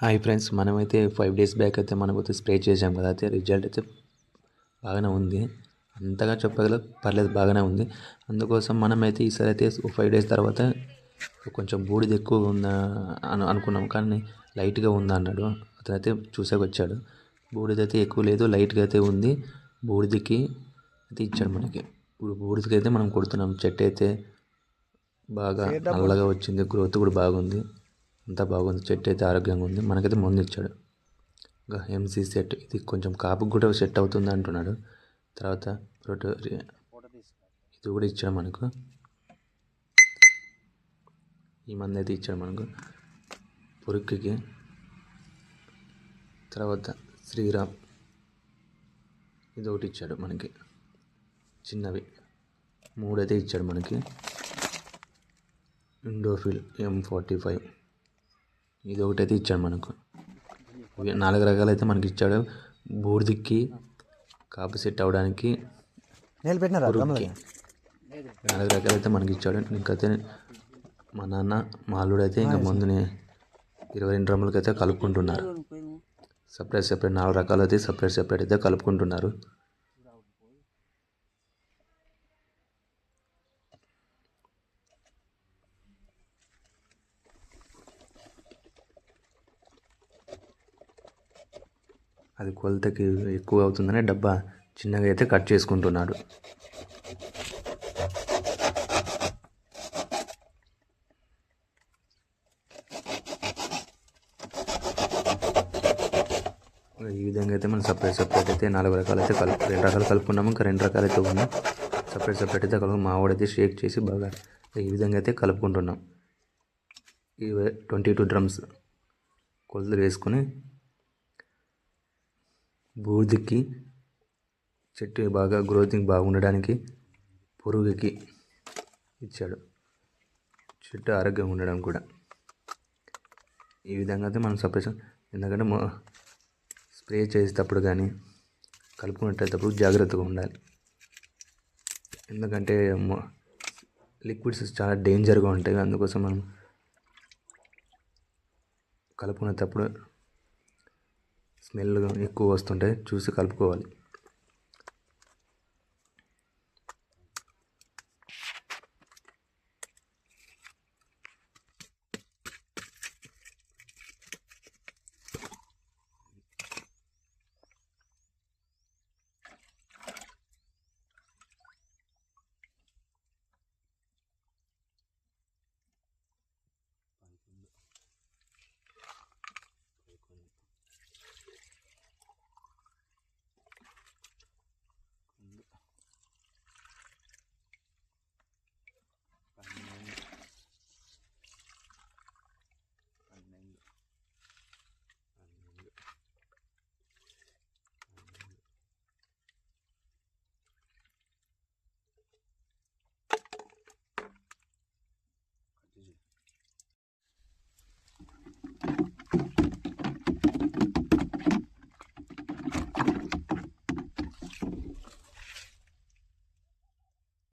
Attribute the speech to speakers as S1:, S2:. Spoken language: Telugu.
S1: హాయ్ ఫ్రెండ్స్ మనమైతే ఫైవ్ డేస్ బ్యాక్ అయితే మనమైతే స్ప్రే చేసాం కదా అయితే రిజల్ట్ అయితే బాగానే ఉంది. అంతగా చెప్పగల పర్లేదు బాగానే ఉంది. అందుకోసం మనమైతే ఈసారి అయితే ఫైవ్ డేస్ తర్వాత కొంచెం బూడిద ఎక్కువ ఉందా అని అనుకున్నాం. కానీ లైట్గా ఉంది అన్నాడు. అతనైతే చూసాక వచ్చాడు. బూడిద అయితే ఎక్కువ లేదు లైట్గా అయితే ఉంది. బూడిదకి అయితే ఇచ్చాడు మనకి. ఇప్పుడు బూడిదకి అయితే మనం కొడుతున్నాం. చెట్టు అయితే బాగా నల్లగా వచ్చింది గ్రోత్ కూడా బాగుంది. అంతా బాగుంది. చెట్టు అయితే ఆరోగ్యంగా ఉంది. మనకైతే మందు ఇచ్చాడు. ఇంకా ఎంసీ సెట్ ఇది కొంచెం కాపుకి కూడా సెట్ అవుతుంది అంటున్నాడు. తర్వాత రొటో ఇది కూడా ఇచ్చాడు మనకు. ఈ మంది అయితే ఇచ్చాడు మనకు. పురుక్కి తర్వాత శ్రీరామ్. ఇది ఒకటి ఇచ్చాడు మనకి. చిన్నవి. మూడైతే ఇచ్చాడు మనకి. ఇండోఫిల్ ఎం ఫార్టీ ఫైవ్ ఇది ఒకటైతే ఇచ్చాడు మనకు. నాలుగు రకాలు అయితే మనకి ఇచ్చాడు బూడిదికి కాపు సెట్ పురుగుకి నాలుగు రకాలు అయితే మనకి ఇచ్చాడు ఇంకైతే మా నాన్న మా అల్లుడు అయితే ఇంకా ముందునే ఇరవై రెండు డ్రమ్ములకి అయితే కలుపుకుంటున్నారు సపరేట్ సపరేట్ నాలుగు రకాలు అయితే సపరేట్ సపరేట్ అయితే కలుపుకుంటున్నారు. అది కొలతకి ఎక్కువ అవుతుందని డబ్బా చిన్నగా అయితే కట్ చేసుకుంటున్నాడు. ఈ విధంగా అయితే మనం సపరేట్ సపరేట్ అయితే నాలుగు రకాలు అయితే కలుపు రెండు రకాలు కలుపుకున్నాము. ఇంకా రెండు రకాలు అయితే ఉన్నాయి. సపరేట్ సపరేట్ అయితే కలుపు మావాడైతే షేక్ చేసి బాగా ఈ విధంగా అయితే కలుపుకుంటున్నాం. ఈ ట్వంటీ టూ డ్రమ్స్ కొలతలు వేసుకొని బూడిదకి చెట్టు బాగా గ్రోతింగ్ బాగుండడానికి పురుగుకి ఇచ్చాడు. చెట్టు ఆరోగ్యంగా ఉండడం కూడా. ఈ విధంగా అయితే మనం సపరేషన్ ఎందుకంటే స్ప్రే చేసేటప్పుడు కానీ కలుపుకునేటప్పుడు జాగ్రత్తగా ఉండాలి. ఎందుకంటే లిక్విడ్స్ చాలా డేంజర్గా ఉంటాయి. అందుకోసం మనం కలుపుకునేటప్పుడు స్మెల్ ఎక్కువ వస్తుంటే చూసి కలుపుకోవాలి.